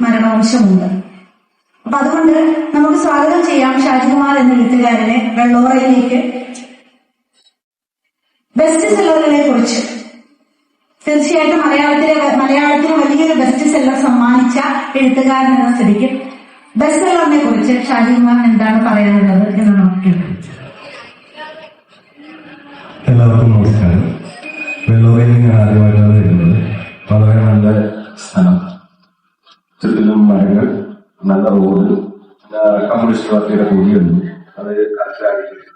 മരണവംശമുണ്ട് അപ്പൊ അതുകൊണ്ട് നമുക്ക് സ്വാഗതം ചെയ്യാം ഷാജികുമാർ എന്ന എഴുത്തുകാരനെ വെള്ളോറയിലേക്ക്. ബെസ്റ്റ് സെല്ലറിനെ കുറിച്ച്. തീർച്ചയായിട്ടും മലയാളത്തിലെ മലയാളത്തിന് വലിയൊരു ബെസ്റ്റ് സെല്ലർ സമ്മാനിച്ച എഴുത്തുകാരൻ എന്ന സ്ഥിതിക്ക് ബെസ്റ്റ് സെല്ലറിനെ കുറിച്ച് ഷാജികുമാർ എന്താണ് പറയാനുള്ളത് എന്ന് നമുക്ക് കേൾക്കാം. എല്ലാവർക്കും നമസ്കാരം. വെള്ളോറയിൽ ഞാൻ ആദ്യമായിട്ടാണ് വരുന്നത്. വളരെ നല്ല സ്ഥലം. ചുറ്റിലും മരങ്ങൾ നല്ല റോഡ് കമ്മ്യൂണിസ്റ്റ് പാർട്ടിയുടെ കൂടിയുണ്ട് അത് മനസ്സിലാക്കിയിട്ടുണ്ട്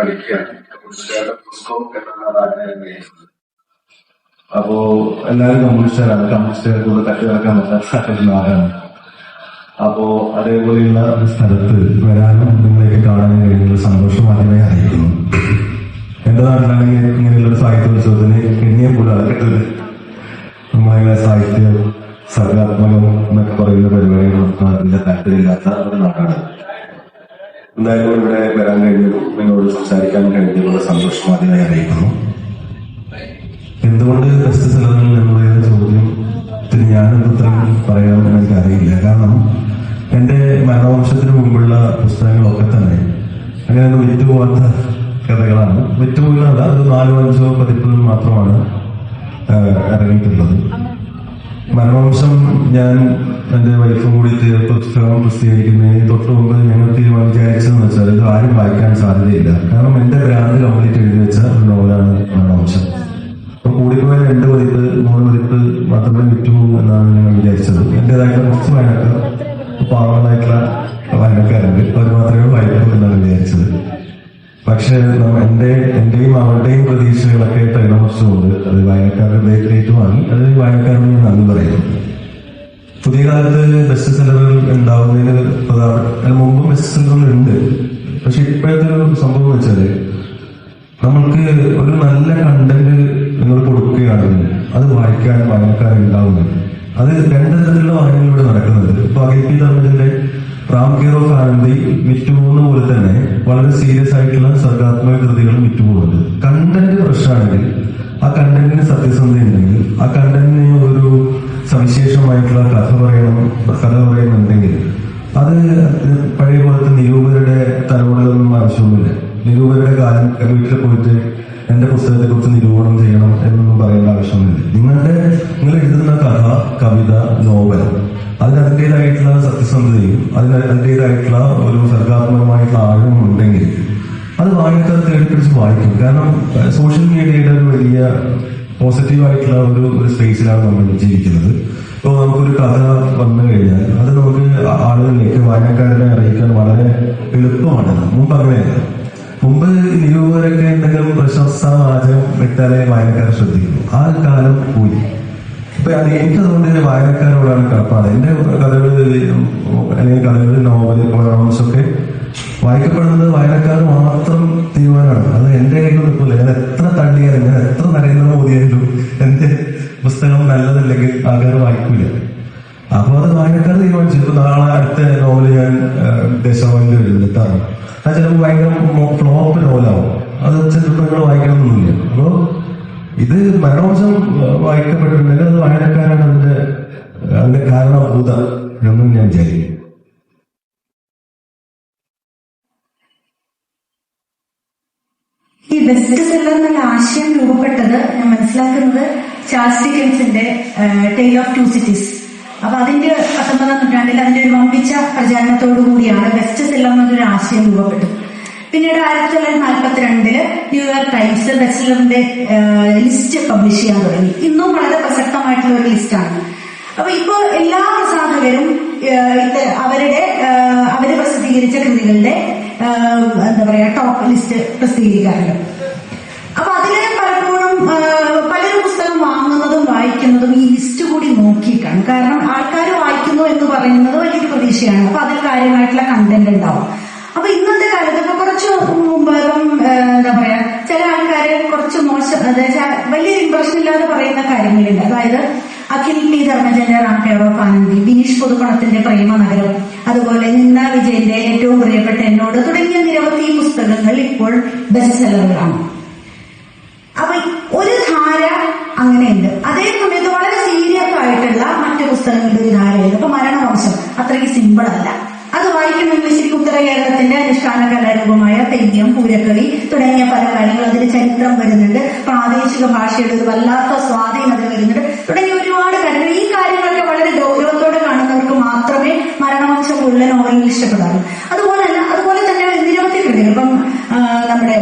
പഠിക്കുകയാണ്. അപ്പോ എല്ലാവരും കമ്മ്യൂണിസ്റ്റുകാരാണ്. കമ്മ്യൂണിസ്റ്റുകാരെ കൂടെ നടക്കാൻ പറ്റാത്ത നാടാണ്. അപ്പോ അതേപോലെയുള്ള ഒരു സ്ഥലത്ത് വരാനും നിങ്ങളെയൊക്കെ കാണാനും കഴിയുന്നത് സന്തോഷം മാത്രമേ അറിയിക്കുന്നു എന്റെ നാട്ടിലാണെങ്കിൽ ഇങ്ങനെയുള്ള സാഹിത്യോത്സവത്തിന് എണ്ണിയെ കൂടാതെ കിട്ടുന്നത് നമ്മളെ സാഹിത്യം സർഗാത്മകം എന്നൊക്കെ പറയുന്ന പരിപാടികളൊന്നും അതിന്റെ താല്പര്യമില്ലാത്ത ഒരു നാടാണ്. എന്തായാലും ഇവിടെ വരാൻ കഴിഞ്ഞതും നിങ്ങളോട് സംസാരിക്കാൻ കഴിഞ്ഞതിലുള്ള സന്തോഷം ആദ്യമായി അറിയിക്കുന്നു. എന്തുകൊണ്ട് ബെസ്റ്റ് സ്ഥലങ്ങളിൽ എന്നുള്ള ചോദ്യത്തിന് ഞാനെന്ത് ഉത്തരം പറയാമെന്ന് എനിക്ക് അറിയില്ല. കാരണം എന്റെ മരണവംശത്തിന് മുമ്പുള്ള പുസ്തകങ്ങളൊക്കെ തന്നെ അങ്ങനെയൊന്നും വിറ്റുപോകാത്ത കഥകളാണ്. വിറ്റുപോകുന്നതല്ല അത് നാലോ അഞ്ചോ പതിപ്പുകൾ മാത്രമാണ് ഇറങ്ങിയിട്ടുള്ളത്. മരണവംശം ഞാൻ എന്റെ വൈഫും കൂടി പുസ്തകം പ്രസിദ്ധീകരിക്കുന്നതിന് തൊട്ട് മുമ്പ് ഞങ്ങൾ തീരുമാനിച്ചതെന്ന് വെച്ചാൽ ഇത് ആരും വായിക്കാൻ സാധ്യതയില്ല. കാരണം എന്റെ ബ്രാൻഡ് കംപ്ലീറ്റ് എഴുതി വെച്ച ഒരു നോവലാണ് മരണവംശം അപ്പൊ കൂടിപ്പോയ രണ്ട് പതിപ്പ് മൂന്ന് പതിപ്പ് മാത്രമേ വിറ്റുപോകൂ എന്നാണ് ഞങ്ങൾ വിചാരിച്ചത്. എന്റേതായിട്ടുള്ള കുറച്ച് വായനക്കാർ പാവങ്ങളായിട്ടുള്ള വായനക്കാരുണ്ട്. അവർ മാത്രമേ വായിക്കൂ എന്നാണ് വിചാരിച്ചത്. പക്ഷേ എന്റെ എന്റെയും അവരുടെയും പ്രതീക്ഷകളൊക്കെ പരിണമിച്ചുകൊണ്ട് അത് വായനക്കാരുടെ ഏറ്റുവാങ്ങി അത് വായനക്കാരോട് ഞാൻ നന്ദി പറയുന്നു. പുതിയ കാലത്ത് ബെസ്റ്റ് സെന്ററുകൾ ഉണ്ടാവുന്നതിന് പ്രധാന മുമ്പ് ബെസ്റ്റ് സെന്ററുകൾ ഉണ്ട്. പക്ഷെ ഇപ്പോഴത്തെ ഒരു സംഭവം വെച്ചാൽ നമ്മൾക്ക് ഒരു നല്ല കണ്ടന്റ് നിങ്ങൾ കൊടുക്കുകയാണെങ്കിൽ അത് വായിക്കാൻ വായനക്കാരുണ്ടാവുന്നു അത് രണ്ട് തരത്തിലുള്ള വായനകൾ നടക്കുന്നത്. ഇപ്പൊ അഖിൽ പി ധർമ്മജന്റെ റാം കെയർ ഓഫ് ആനന്ദി വിറ്റുപോകുന്ന പോലെ തന്നെ വളരെ സീരിയസ് ആയിട്ടുള്ള സർഗാത്മക കൃതികളും വിറ്റുപോകുന്നുണ്ട്. കണ്ടന്റ് പ്രശ്നമാണെങ്കിൽ ആ കണ്ടന്റിന് സത്യസന്ധത ഉണ്ടെങ്കിൽ ആ കണ്ടന്റിന് ഒരു സവിശേഷമായിട്ടുള്ള കഥ പറയണം കഥ പറയുന്നുണ്ടെങ്കിൽ അത് പഴയ പോലത്തെ നിരൂപകരുടെ തലമുറകളൊന്നും ആവശ്യമൊന്നുമില്ല. നിരൂപകരുടെ കാലം വീട്ടിൽ പോയിട്ട് എന്റെ പുസ്തകത്തെ കുറിച്ച് നിരൂപണം ചെയ്യണം എന്നൊന്നും പറയേണ്ട ആവശ്യമൊന്നുമില്ല. നിങ്ങളുടെ നിങ്ങൾ എഴുതുന്ന കഥ കവിത നോവൽ അതിന് അതിന്റെതായിട്ടുള്ള സത്യസന്ധതയും അതിന് അതിന്റെതായിട്ടുള്ള ഒരു സർഗാത്മകമായിട്ടുള്ള ആഴവും ഉണ്ടെങ്കിൽ അത് വായനക്കാർ തേടിപ്പിടിച്ച് വായിക്കും. കാരണം സോഷ്യൽ മീഡിയയുടെ ഒരു വലിയ പോസിറ്റീവായിട്ടുള്ള ഒരു ഒരു സ്പേസിലാണ് നമ്മൾ ജീവിക്കുന്നത്. ഇപ്പോൾ നമുക്കൊരു കഥ വന്നു കഴിഞ്ഞാൽ അത് നമുക്ക് ആളുകളിലേക്ക് വായനക്കാരനെ അറിയിക്കാൻ വളരെ എളുപ്പമാണ്. മുമ്പ് അങ്ങനെയല്ല. മുമ്പ് നിരൂപകരൊക്കെ എന്തെങ്കിലും പ്രശസ്ത വാചകം വിട്ടാലേ വായനക്കാരെ ശ്രദ്ധിക്കുന്നു ആ കാലം പോയി. അത് എനിക്ക് അതുകൊണ്ട് വായനക്കാരോടാണ് കടപ്പാട്. എന്റെ കഥകൾ അല്ലെങ്കിൽ കഥകൾ നോവൽ റോമൻസ് ഒക്കെ വായിക്കപ്പെടുന്നത് വായനക്കാർ മാത്രം തീരുമാനമാണ്. അത് എന്റെ കയ്യിൽ നിൽക്കില്ല ഞാൻ എത്ര തള്ളിയാലും ഞാൻ എത്ര നരേന്ദ്ര മോദിയായാലും എന്റെ പുസ്തകം നല്ലതല്ലെങ്കിൽ ആൾക്കാർ വായിക്കില്ല അപ്പൊ അത് വായനക്കാർ തീരുമാനിച്ചു. ഇപ്പൊ നാളെ അടുത്ത നോവൽ ഞാൻ ദശമനിൽ എഴുതിട്ടാണ്. അത് ചിലപ്പോൾ ഭയങ്കര ഫ്ലോപ്പ് നോവലാവും. അത് ചിലപ്പോൾ നിങ്ങൾ വായിക്കണമെന്നൊന്നുമില്ല. അപ്പോ ഇത് മനോജം വായിക്കപ്പെട്ടിട്ടുണ്ടെങ്കിൽ അത് വായനക്കാരാണ് അതിന്റെ അതിന്റെ കാരണഭൂത എന്നും ഞാൻ വിചാരിക്കും ഈ ബെസ്റ്റ് സെല്ലർ എന്നുള്ള ആശയം രൂപപ്പെട്ടത് ഞാൻ മനസ്സിലാക്കുന്നത് ചാൾസ് ഡിക്കൻസിന്റെ ടെയിൽ ഓഫ് ടു സിറ്റീസ് അപ്പൊ അതിന്റെ പത്തൊമ്പതാം നൂറ്റാണ്ടിൽ അതിന്റെ ഒരു വമ്പിച്ച പ്രചാരണത്തോടു കൂടിയാണ് ബെസ്റ്റ് സെല്ലർ എന്നൊരു ആശയം രൂപപ്പെട്ടത്. പിന്നീട് ആയിരത്തി തൊള്ളായിരത്തി നാൽപ്പത്തിരണ്ടിൽ ന്യൂയോർക്ക് ടൈംസ് ബെസ്റ്റിലറിന്റെ ലിസ്റ്റ് പബ്ലിഷ് ചെയ്യാൻ തുടങ്ങി. ഇന്നും വളരെ പ്രസക്തമായിട്ടുള്ള ഒരു ലിസ്റ്റാണ് അപ്പൊ ഇപ്പൊ എല്ലാ പ്രസാധകരും അവരുടെ അവർ പ്രസിദ്ധീകരിച്ച കൃതികളുടെ എന്താ പറയാ ടോപ്പ് ലിസ്റ്റ് പ്രസിദ്ധീകരിക്കാറുണ്ട്. അപ്പൊ അതിൽ പലപ്പോഴും പല പലരും പുസ്തകം വാങ്ങുന്നതും വായിക്കുന്നതും ഈ ലിസ്റ്റ് കൂടി നോക്കിയിട്ടാണ്. കാരണം ആൾക്കാർ വായിക്കുന്നു എന്ന് പറയുന്നത് വലിയൊരു പ്രതീക്ഷയാണ്. അപ്പൊ അതിൽ കാര്യമായിട്ടുള്ള കണ്ടന്റ് ഉണ്ടാവും. അപ്പൊ ഇന്നത്തെ കുറച്ച് മുമ്പ് എന്താ പറയാ ചില ആൾക്കാര് കുറച്ച് മോശം വലിയൊരു ഇമ്പ്രഷൻ ഇല്ലാതെ പറയുന്ന കാര്യങ്ങളുണ്ട് അതായത് അഖിൽ പി ധർമ്മജന്റെ റാം കാനന്ദി ബിനീഷ് പുതുപ്പണത്തിന്റെ പ്രേമനഗരം. അതുപോലെ നിന്ന വിജയന്റെ ഏറ്റവും പ്രിയപ്പെട്ട എന്നോട് തുടങ്ങിയ നിരവധി പുസ്തകങ്ങൾ ഇപ്പോൾ ബെസ്റ്റ് സെല്ലറുകളാണ് അപ്പൊ ഒരു ധാര അങ്ങനെയുണ്ട്. അതേ സമയത്ത് വളരെ സീരിയസ് ആയിട്ടുള്ള മറ്റു പുസ്തകങ്ങളുടെ ഒരു ധാരയുണ്ട്. അപ്പൊ മരണവംശം അത്രയ്ക്ക് സിമ്പിൾ അല്ല. അത് ശ്രീ ഉത്തരകേരളത്തിന്റെ ഉത്തര കേരളത്തിന്റെ അനുഷ്ഠാന കലാരൂപമായ തെയ്യം പൂരക്കളി തുടങ്ങിയ പല കാര്യങ്ങൾ അതിന് ചരിത്രം വരുന്നുണ്ട്. പ്രാദേശിക ഭാഷയുടെ ഒരു വല്ലാത്ത സ്വാധീനം അതിൽ വരുന്നുണ്ട്. തുടങ്ങിയ ഒരുപാട് കാര്യങ്ങൾ. ഈ കാര്യങ്ങളൊക്കെ വളരെ ഗൗരവത്തോടെ കാണുന്നവർക്ക് മാത്രമേ മരണവംശം മുഴുവൻ നോവലുകൾ ഇഷ്ടപ്പെടാറുള്ളൂ. അതുപോലെ തന്നെ അതുപോലെ തന്നെ നിരവധി കൃതികൾ. ഇപ്പം നമ്മുടെ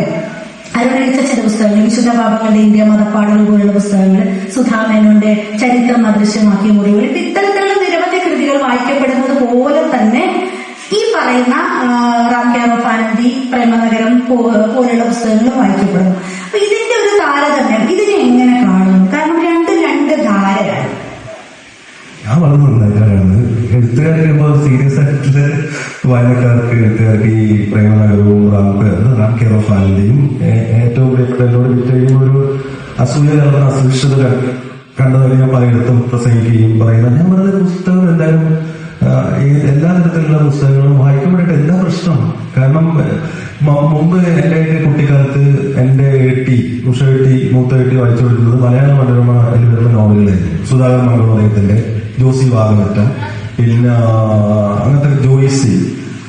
അരുണെഴുത്ത ചില പുസ്തകങ്ങൾ വിശുദ്ധ പാപങ്ങളുടെ ഇന്ത്യ മതപ്പാടുകൾ പോലുള്ള പുസ്തകങ്ങൾ സുധാമേനോന്റെ ചരിത്രം അദൃശ്യമാക്കിയ മുറിവുകൾ ഇത്തരത്തിലുള്ള നിരവധി കൃതികൾ വായിക്കപ്പെടുന്നത് പോലെ തന്നെ പറയുന്ന ആ, റാം കെയർ ഓഫ് പ്രേമനഗരം പോലുള്ള പുസ്തകങ്ങൾ വായിക്കപ്പെടും അപ്പൊ ഇതിന്റെ ഒരു താരതമ്യം ഇതിനെ എങ്ങനെ കാണുന്നു? കാരണം രണ്ട് രണ്ട് ധാരയാണ് ഞാൻ വളർന്നു വന്നേക്കാരാണ് എഴുത്തുകാർക്ക് ഇപ്പോൾ സീരിയസ് ആയിട്ടുള്ള വായനക്കാർക്ക് എഴുത്തുകാർക്ക് ഈ പ്രേമനഗരവും റാം റാം കെയർ ഓഫ് ആനന്ദിയും ഏറ്റവും പ്രിയപ്പെട്ട എന്നോട് വിറ്റയും ഒരു അസൂയ കലർന്ന അസൂക്ഷിത കണ്ടതായി ഞാൻ പലയിടത്തും പ്രസംഗിക്കുകയും പറയുന്നത് ഞാൻ പറഞ്ഞ പുസ്തകം എന്തായാലും ഈ എല്ലാ തരത്തിലുള്ള പുസ്തകങ്ങളും വായിക്കുമ്പോഴായിട്ട് എന്താ പ്രശ്നം? കാരണം മുമ്പ് എന്റെ കുട്ടിക്കാലത്ത് എന്റെ എട്ടി ഉഷ എട്ടി മൂത്ത എട്ടി വായിച്ചുകൊണ്ടിരുന്നത് മലയാള മനോരമ എന്ന് വരുന്ന നോവലുകളായിരുന്നു സുധാകർ മംഗളോദയത്തിന്റെ ജോസി വാഗമറ്റ പിന്നെ അങ്ങനത്തെ ജോയിസി.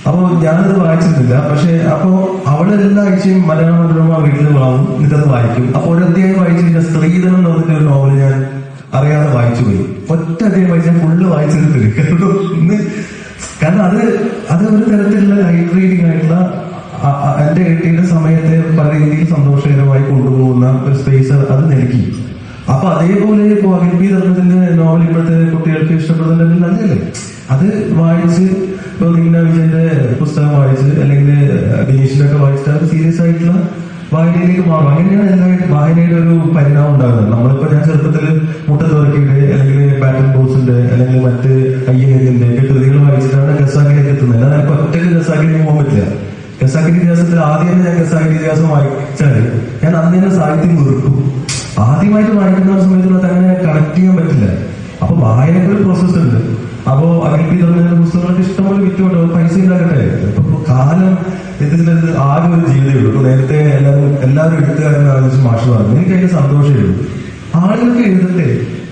അപ്പോ ഞാനത് വായിച്ചിരുന്നില്ല. പക്ഷെ അപ്പോ അവിടെ എല്ലാ ആഴ്ചയും മലയാള മനോരമ വീട്ടിൽ വാങ്ങും എന്നിട്ടത് വായിക്കും. അപ്പൊ ഒരു അധ്യായം വായിച്ചു സ്ത്രീധനം എന്ന് പറഞ്ഞിട്ട് ഒരു നോവൽ ഞാൻ അറിയാതെ വായിച്ചു പോയി. ഒറ്റ അദ്ദേഹം വായിച്ചാൽ ഫുള്ള് വായിച്ചെടുത്തില്ല കാരണം അത് അത് ഒരു തരത്തിലുള്ള ലൈറ്റ് റീഡിംഗ് ആയിട്ടുള്ള എന്റെ എട്ടിയുടെ സമയത്തെ പല രീതിയിൽ സന്തോഷകരമായി കൊണ്ടുപോകുന്ന ഒരു സ്പേസ് അത് നൽകി. അപ്പൊ അതേപോലെ ഇപ്പൊ അഖിൽ പി ധർമ്മത്തിന്റെ നോവൽ ഇപ്പോഴത്തെ കുട്ടികൾക്ക് ഇഷ്ടപ്പെടുന്നുണ്ടെങ്കിൽ അതല്ലേ അത് വായിച്ച് ഇപ്പൊ നിന്ന വിജയന്റെ പുസ്തകം വായിച്ച് അല്ലെങ്കിൽ ബിനീഷിന്റെ ഒക്കെ വായിച്ചിട്ട് അത് സീരിയസ് ആയിട്ടുള്ള വായനയിലേക്ക് മാറും. അങ്ങനെയാണ് എല്ലാ വായനയുടെ ഒരു പരിണാമം ഉണ്ടാകുന്നത്. നമ്മളിപ്പോ ഞാൻ ചെറുപ്പത്തിൽ മുട്ടത്തോരക്കിയുടെ അല്ലെങ്കിൽ പാറ്റൻ ബോസിന്റെ അല്ലെങ്കിൽ മറ്റ് അയ്യന്റെ ഒക്കെ കൃതികൾ വായിച്ചിട്ടാണ് ഗസാക്കിലേക്ക് എത്തുന്നത്. അല്ലാതെ എനിക്ക് ഒറ്റയ്ക്ക് ഗസാക്കിലേക്ക് പോകാൻ പറ്റില്ല. ഗസാക്കിന്റെ ഇതിഹാസത്തിൽ ആദ്യം തന്നെ ഞാൻ ഗസാക്കിന്റെ ഇതിഹാസം വായിച്ചാൽ ഞാൻ അന്ന് തന്നെ സാഹിത്യം വെറുക്കും. ആദ്യമായിട്ട് വായിക്കുന്ന സമയത്തുള്ള അങ്ങനെ കണക്ട് ചെയ്യാൻ പറ്റില്ല. അപ്പൊ വായനക്കൊരു പ്രോസസ് ഉണ്ട്. അപ്പോ അവർക്ക് ഇതുപോലെ പുസ്തകങ്ങൾക്ക് ഇഷ്ടംപോലെ വിറ്റുകൊണ്ട് പൈസ ഉണ്ടാക്കട്ടെ ഇപ്പൊ കാലം ഇതിന്റെ ആകെ ഒരു ജീവിതമേ ഉള്ളൂ. നേരത്തെ എല്ലാവരും എല്ലാവരും എഴുത്തുകാരെന്ന് ആലോചിച്ച് മാഷ് പറഞ്ഞു. എനിക്ക് അതിന്റെ സന്തോഷമേ ആളുകൾക്ക് എഴുതട്ടെ.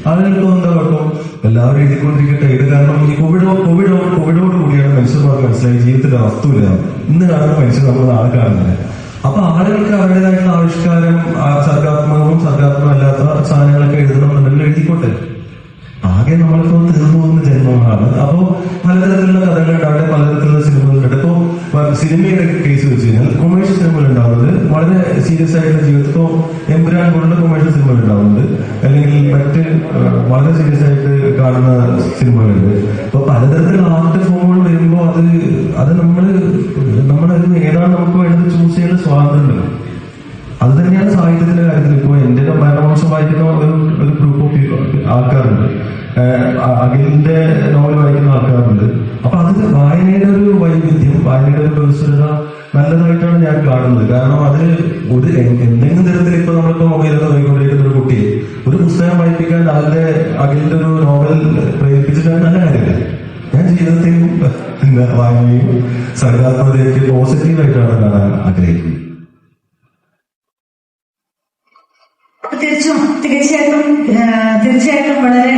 ആളുകൾക്ക് എന്താ കുഴപ്പം? എല്ലാവരും എഴുതിക്കൊണ്ടിരിക്കട്ടെ. ഇത് കാരണം ഈ കോവിഡ് കോവിഡ് കോവിഡോട് കൂടിയാണ് മനുഷ്യന്മാർക്ക് മനസ്സിലായി. ജീവിതത്തിന്റെ വസ്തുവില്ല. ഇന്ന് കാണുന്ന മനുഷ്യർ നമ്മൾ നാളെ കാണുന്നില്ല. അപ്പൊ ആളുകൾക്ക് അവരുടേതായിട്ടുള്ള ആവിഷ്കാരം സർഗാത്മകവും സർഗാത്മകമല്ലാത്ത സാധനങ്ങളൊക്കെ എഴുതണമെന്നുണ്ടെങ്കിൽ എഴുതിക്കോട്ടെ. ആകെ നമ്മളിപ്പോ തീർന്നു പോകുന്ന ജന്മങ്ങളാണ്. അപ്പോ പലതരത്തിലുള്ള കഥകൾ അവിടെ പലതരത്തിലുള്ള സിനിമകളുണ്ട്. ഇപ്പോ സിനിമയുടെ കേസ് വെച്ച് കഴിഞ്ഞാൽ കൊമേഴ്ഷ്യൽ സിനിമകൾ ഉണ്ടാവുന്നത് വളരെ സീരിയസ് ആയിട്ടുള്ള ജീവിതത്തിൽ ഇപ്പോ എമ്പുരാൻ പോലുള്ള കൊമേഴ്ഷ്യൽ സിനിമകൾ ഉണ്ടാവുന്നുണ്ട്. അല്ലെങ്കിൽ മറ്റ് വളരെ സീരിയസ് ആയിട്ട് കാണുന്ന സിനിമകളുണ്ട്. അപ്പൊ പലതരത്തിലുള്ള ആർട്ട് ഫോമുകൾ വരുമ്പോൾ അത് അത് നമ്മൾ നമ്മളത് ഏതാണ് നമുക്ക് വേണ്ടത് ചൂസ് ചെയ്യുന്ന സ്വാതന്ത്ര്യം അത് തന്നെയാണ് സാഹിത്യത്തിന്റെ കാര്യത്തിൽ ഇപ്പോ എന്റെ മരണവംശം വായിക്കുന്ന ഒരു ഗ്രൂപ്പ് ഓഫ് ആൾക്കാരുണ്ട്. അഖിലിന്റെ നോവൽ വായിക്കുന്ന ആൾക്കാരുണ്ട്. അപ്പൊ അത് വായനയുടെ ഒരു വൈവിധ്യം വായനയുടെ ഒരു ബഹുസ്വരത നല്ലതായിട്ടാണ് ഞാൻ കാണുന്നത്. കാരണം അത് ഒരു എന്തെങ്കിലും തരത്തിൽ ഇപ്പൊ നമ്മളിപ്പോ മൊബൈലൊക്കെ നോക്കിക്കൊണ്ടിരിക്കുന്ന ഒരു കുട്ടിയെ ഒരു പുസ്തകം വായിപ്പിക്കാൻ അതിന്റെ അഖിലിന്റെ ഒരു നോവൽ പ്രേരിപ്പിച്ചിട്ട് നല്ല കാര്യമില്ല? ഞാൻ ജീവിതത്തെയും വായനയും സർഗാത്മകതയൊക്കെ പോസിറ്റീവായിട്ടാണ് കാണാൻ ആഗ്രഹിക്കുന്നത്. തീർച്ചും തീർച്ചയായിട്ടും തീർച്ചയായിട്ടും വളരെ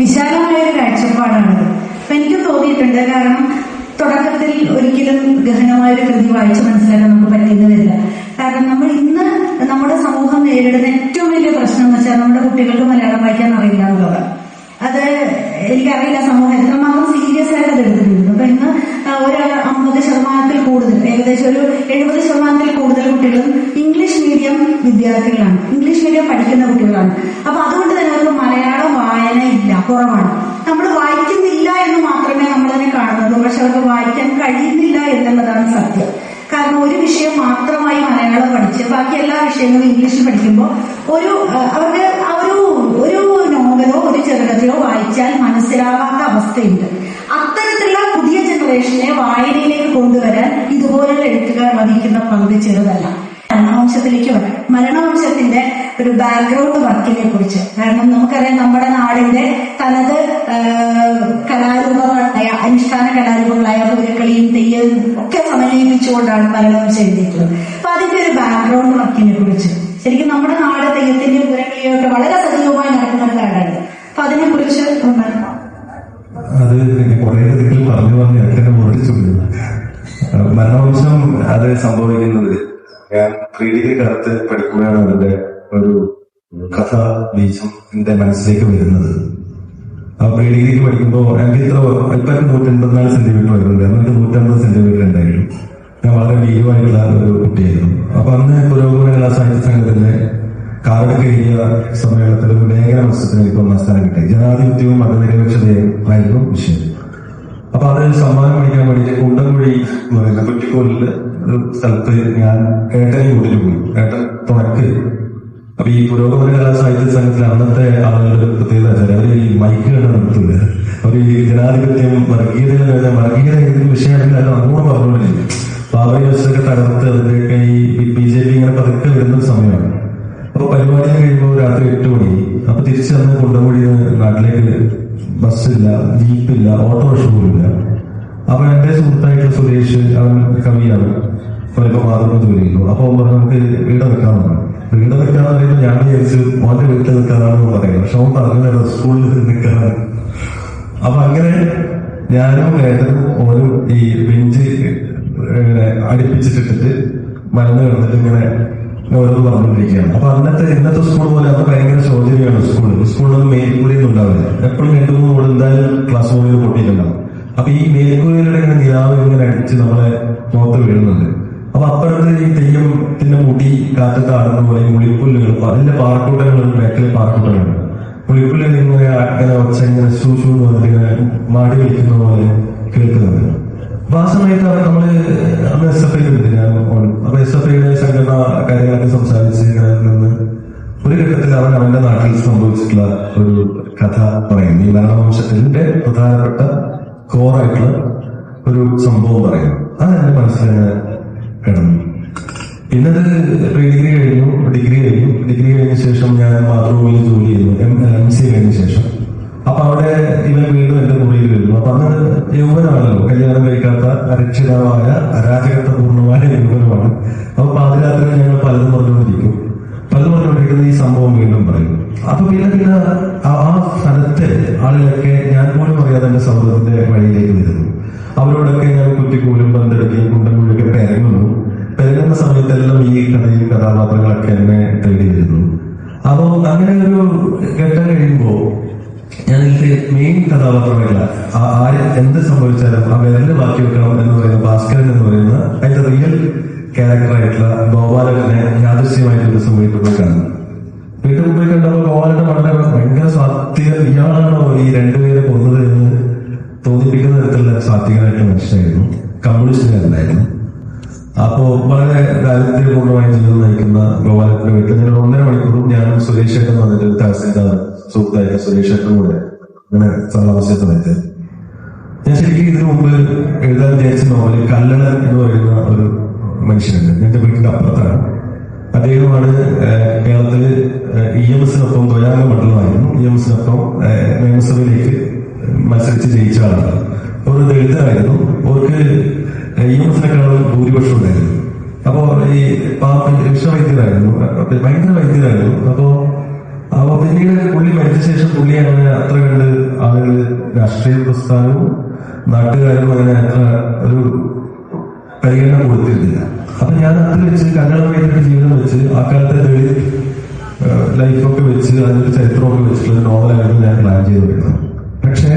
വിശാലമായ ഒരു കാഴ്ചപ്പാടാണത്. അപ്പൊ എനിക്ക് തോന്നിയിട്ടുണ്ട്. കാരണം തുടക്കത്തിൽ ഒരിക്കലും ഗഹനമായ ഒരു കൃതി വായിച്ച് മനസ്സിലാക്കാൻ നമുക്ക് പറ്റുന്നതില്ല. കാരണം നമ്മൾ ഇന്ന് നമ്മുടെ സമൂഹം നേരിടുന്ന ഏറ്റവും വലിയ പ്രശ്നം എന്ന് വെച്ചാൽ നമ്മുടെ കുട്ടികൾക്ക് മലയാളം വായിക്കാൻ അറിയില്ല എന്നുള്ളതാണ് അത് എനിക്കറിയില്ല സമൂഹം. എത്രമാത്രം സീരിയസ് ആയിട്ട് എടുത്തിട്ടുണ്ട്. അപ്പൊ ഇന്ന് ഒരു അമ്പത് ശതമാനത്തിൽ കൂടുതൽ ഏകദേശം ഒരു എഴുപത് ശതമാനത്തിൽ കൂടുതൽ കുട്ടികളും ഇംഗ്ലീഷ് മീഡിയം വിദ്യാർത്ഥികളാണ്. ഇംഗ്ലീഷ് മീഡിയം പഠിക്കുന്ന കുട്ടികളാണ്. അപ്പൊ അതുകൊണ്ട് തന്നെ അവർക്ക് മലയാളം വായന ഇല്ല കുറവാണ്. നമ്മൾ വായിക്കുന്നില്ല എന്ന് മാത്രമേ നമ്മൾ തന്നെ കാണുന്നുള്ളൂ. പക്ഷെ അവർക്ക് വായിക്കാൻ കഴിയുന്നില്ല എന്നുള്ളതാണ് സത്യം. കാരണം ഒരു വിഷയം മാത്രമായി മലയാളം പഠിച്ച് ബാക്കി എല്ലാ വിഷയങ്ങളും ഇംഗ്ലീഷിൽ പഠിക്കുമ്പോൾ ഒരു അവർക്ക് ആ ഒരു ഒരു നോവലോ ഒരു ചെറുകഥയോ വായിച്ചാൽ മനസ്സിലാവാത്ത അവസ്ഥയുണ്ട്. അത്തരത്തിലുള്ള പുതിയ ജനറേഷനെ വായനയിലേക്ക് കൊണ്ടുവരാൻ ഇതുപോലുള്ള എഴുത്തുകാർ വഹിക്കുന്ന പങ്ക് ചെറുതല്ല. മരണവംശത്തിലേക്ക് വരാം. മരണവംശത്തിന്റെ ഒരു ബാക്ക്ഗ്രൗണ്ട് വർക്കിനെ കുറിച്ച്. കാരണം നമുക്കറിയാം നമ്മുടെ നാടിന്റെ തനത് കലാരൂപങ്ങളായ അനുഷ്ഠാന കലാരൂപങ്ങളായ പൂരക്കളിയും തെയ്യവും ഒക്കെ സമന്വയിപ്പിച്ചുകൊണ്ടാണ് മരണവംശം എഴുതിയിട്ടുള്ളത്. അപ്പൊ അതിന്റെ ഒരു ബാക്ക്ഗ്രൗണ്ട് വർക്കിനെ കുറിച്ച്. ശരിക്കും നമ്മുടെ നാട് തെയ്യത്തിന്റെ പുരക്കളിയൊക്കെ വളരെ സജീവമായി നടക്കുന്ന ഒരു നാടാണ് അപ്പൊ അത് കുറെ പറഞ്ഞു പറഞ്ഞ് എന്നെ മുറിച്ചു മരണവംശം അത് സംഭവിക്കുന്നത് ഞാൻ ത്രീ ഡിഗ്രി കാലത്ത് പഠിക്കുമ്പോഴാണ് അതിന്റെ ഒരു കഥ ബീജം എന്റെ മനസ്സിലേക്ക് വരുന്നത്. ആ പ്രീ ഡിഗ്രിക്ക് പഠിക്കുമ്പോൾ എനിക്ക് ഇത്ര അല്പം നൂറ്റമ്പത്തിനാല് സെന്റിമീറ്റർ വരുന്നുണ്ട്. എന്നിട്ട് നൂറ്റമ്പത് സെന്റിമീറ്റർ ഉണ്ടായിരുന്നു. ഞാൻ വളരെ വീരമായിട്ടുള്ള ഒരു കുട്ടിയായിരുന്നു. അപ്പൊ അന്ന് പുരോഗമന കലാ സാഹിത്യ സംഘത്തിന്റെ കാർഡ് ഏരിയ സമ്മേളനത്തിൽ ഒരു ലേഖന മത്സരത്തിന് എനിക്ക് ഒന്നാം സ്ഥാനം കിട്ടി. ജനാധിപത്യവും മതനിരപേക്ഷതയും ആയിരുന്നു വിഷയം. അപ്പൊ അത് സമ്മാനം മേടിക്കാൻ വേണ്ടി കുണ്ടൻകുഴി കുറ്റിക്കോലിൽ ഒരു സ്ഥലത്ത് ഞാൻ ഏട്ടനെ കൂട്ടിട്ട് പോയി. ഏട്ടൻ തുണക്ക് അപ്പൊ ഈ പുരോഗമന കലാ സാഹിത്യ സംഘത്തിൽ അന്നത്തെ ആളുകളുടെ പ്രത്യേകത വെച്ചാൽ അവർ ഈ മൈക്ക് കണ്ട നിർത്തില്ല? അവർ ഈ ജനാധിപത്യം വർഗീയത വർഗീയത വിഷയമായിട്ട് അങ്ങോട്ട് പറഞ്ഞു അങ്ങോട്ട് പറഞ്ഞുകൊണ്ടിരിക്കും. ബാബരി മസ്ജിദൊക്കെ തകർത്ത് അതിന്റെയൊക്കെ ഈ ബി ജെ പി ഇങ്ങനെ പതുക്കെ വരുന്ന സമയമാണ്. അപ്പൊ പരിപാടി കഴിയുമ്പോൾ രാത്രി എട്ട് മണി. അപ്പൊ തിരിച്ചു വന്ന് കൊണ്ടമുടി നാട്ടിലേക്ക് ബസ്സില്ല ജീപ്പില്ല ഓട്ടോറിക്ഷ ഇല്ല, അപ്പൊ എന്റെ സുഹൃത്തായിട്ടുള്ള സുരേഷ് അവൻ കവിയാണ്. അവനിപ്പോ മാറുന്ന ജോലിയുള്ളൂ അപ്പൊ പറഞ്ഞു നമുക്ക് വീട് വെക്കാമെന്ന് വീട് വെക്കാന്ന് പറയുമ്പോൾ ഞാൻ വിചാരിച്ചു മോന്റെ വീട്ടിൽ നിൽക്കാനാണെന്ന് പറയുന്നത് പക്ഷെ അവൻ പറഞ്ഞില്ല സ്കൂളിൽ നിൽക്കാനാണ് അപ്പൊ അങ്ങനെ ഞാനും ഏട്ടനും ഓരോ ഈ ബെഞ്ച് ഇങ്ങനെ അടുപ്പിച്ചിട്ടിട്ട് മരുന്ന് കിടന്നിട്ട് ഇങ്ങനെ ഓരോന്ന് പറഞ്ഞുകൊണ്ടിരിക്കുകയാണ്. അപ്പൊ അന്നത്തെ ഇന്നത്തെ സ്കൂൾ പോലെ അന്ന് ഭയങ്കര ശോചനയാണ് സ്കൂൾ സ്കൂളിൽ മേൽക്കൂരയൊന്നും ഉണ്ടാവില്ല. എപ്പോഴും രണ്ടു മൂന്ന് കൂടെ എന്തായാലും ക്ലാസ് റൂമിൽ പൊട്ടിയിട്ടുണ്ടാവും. അപ്പൊ ഈ മേൽക്കൂരയുടെ ഇങ്ങനെ നിലാവ് ഇങ്ങനെ അടിച്ച് നമ്മളെ മുഖത്ത് വീഴുന്നുണ്ട്. അപ്പൊ അപ്പുറത്ത് ഈ തെയ്യത്തിന്റെ മുടി കാറ്റത്ത് ആടുന്ന പോലെ മുളിപ്പുല്ലുകൾ അതിന്റെ പാറക്കൂട്ടങ്ങളുണ്ട് ബാക്കിലെ പാറക്കൂട്ടങ്ങളുണ്ട് പുളിപ്പുള്ളിൽ ഇങ്ങനെ അങ്ങനെ ഒച്ച ഇങ്ങനെ ഷൂ ഷൂ ഇങ്ങനെ മാടി വിളിക്കുന്ന പോലെ കേൾക്കുന്നുണ്ട്. അപ്പൊ ആ സമയത്ത് നമ്മൾ അപ്പൊ സംഘടന കാര്യങ്ങളൊക്കെ സംസാരിച്ച് നിന്ന് ഒരു ഘട്ടത്തിൽ അവൻ അവന്റെ നാട്ടിൽ സംഭവിച്ചിട്ടുള്ള ഒരു കഥ പറയുന്നു. ഈ മരണവംശത്തിന്റെ പ്രധാനപ്പെട്ട കോറായിട്ടുള്ള ഒരു സംഭവം പറയുന്നു. അത് എന്റെ മനസ്സിൽ കിടന്നു. പിന്നത് ഡിഗ്രി കഴിഞ്ഞു. ഡിഗ്രി കഴിഞ്ഞു. ഡിഗ്രി കഴിഞ്ഞ ശേഷം ഞാൻ മാതൃഭൂമിയിൽ ജോലി ചെയ്യുന്നു എം എം സി കഴിഞ്ഞ ശേഷം. അപ്പൊ അവിടെ ഇവൻ വീണ്ടും എന്റെ മുറിയിൽ വരുന്നു. അപ്പൊ അന്ന് യൗവനമാണല്ലോ. കല്യാണം കഴിക്കാത്ത അരക്ഷിതമായ അരാജകത്വപൂർണമായ യൗവനമാണ്. അപ്പൊ പാതിരാത്രി ഞങ്ങൾ പലതും പറഞ്ഞുകൊണ്ടിരിക്കും. പലതും പറഞ്ഞുകൊണ്ടിരിക്കുന്ന ഈ സംഭവം വീണ്ടും പറയും. അപ്പൊ പിന്നെ പിന്നെ ആ സ്ഥലത്തെ ആളുകളൊക്കെ ഞാൻ പോലും അറിയാതെ എന്റെ സൗഹൃദത്തിന്റെ വഴിയിലേക്ക് വരുന്നു. അവരോടൊക്കെ ഞാൻ കുറ്റിക്കൂലും ബന്ധെടുക്കുകയും കുണ്ടൻകുഴിയൊക്കെ പെരങ്ങുന്നു. പെരങ്ങുന്ന സമയത്തെല്ലാം ഈ കഥയും കഥാപാത്രങ്ങളൊക്കെ എന്നെ തേടി വരുന്നു. അപ്പോ അങ്ങനെ ഒരു ഘട്ടം കഴിയുമ്പോ ഞാൻ ഇതിന്റെ മെയിൻ കഥാപാത്രമല്ല ആര് എന്ത് സംഭവിച്ചാലും ആ വേറെ ബാക്കി വെക്കണം എന്ന് പറയുന്ന ഭാസ്കരൻ എന്ന് പറയുന്ന അതിന്റെ റിയൽ ക്യാരക്ടറായിട്ടുള്ള ഗോപാലകനെ യാദൃശ്യമായിട്ട് ഒരു കാണുന്നു. വീട്ടിൽ മുമ്പേ കണ്ടപ്പോൾ ഗോപാലന്റെ വളരെ ഭയങ്കര സ്വാത്വിക ഇയാളാണോ ഈ രണ്ടുപേരെ കൊന്നത് എന്ന് തോന്നിപ്പിക്കുന്ന തരത്തിലുള്ള സ്വാത്വികനായിട്ടുള്ള മനുഷ്യനായിരുന്നു. കമ്മ്യൂണിസ്റ്റുകാരനായിരുന്നു. അപ്പോ വളരെ ദാരിദ്ര്യപൂർണമായ ജീവിതം നയിക്കുന്ന ഗോപാലത്തിന്റെ വീട്ടിൽ ഞാൻ ഒന്നര മണിക്കൂറും ഞാനും സുരേഷ് ഏട്ടൻ വന്നിട്ട് തഹസിൽദാർ സുഹൃത്തായിട്ട് സുരേഷ് ഏട്ടനും കൂടെ അങ്ങനെ സമയത്ത് ഞാൻ ശരിക്കും ഇതിനു മുമ്പ് എഴുതാൻ വിചാരിച്ച നോവൽ കല്ലണ എന്ന് പറയുന്ന ഒരു മനുഷ്യനുണ്ട്. എന്റെ വീട്ടിന്റെ അപ്പുറത്താണ്. അദ്ദേഹമാണ് കേരളത്തിൽ ഇ എം എസിനൊപ്പം തൊഴിലാളി മണ്ഡലമായിരുന്നു ഇ എം എസിനൊപ്പം നിയമസഭയിലേക്ക് മത്സരിച്ച് ജയിച്ച ആളാണ്. ഒരു ദളിതരായിരുന്നു അവർക്ക് ഇ എം എസിനെക്കാളും ഭൂരിപക്ഷം ഉണ്ടായിരുന്നു. അപ്പോ ഈ പാപ്പ വിഷവൈദ്യരായിരുന്നു ഭയങ്കര വൈദ്യരായിരുന്നു. അപ്പോ അപ്പൊ പിന്നീട് പുള്ളി മരിച്ച ശേഷം പുള്ളി അങ്ങനെ അത്ര കണ്ട് ആളുകൾ രാഷ്ട്രീയ പ്രസ്ഥാനവും നാട്ടുകാരും അങ്ങനെ അത്ര ഒരു പരിഗണന കൊടുത്തിരുന്നില്ല അപ്പൊ ഞാൻ അതിൽ വെച്ച് കന്നഡമായിട്ട് ജീവിതം വെച്ച് ആ കാലത്തെ ദളിത് ലൈഫൊക്കെ വെച്ച് അതിന്റെ ചരിത്രമൊക്കെ വെച്ചിട്ടുള്ള നോവലായിരുന്നു ഞാൻ പ്ലാൻ ചെയ്ത് വരുന്നത് പക്ഷേ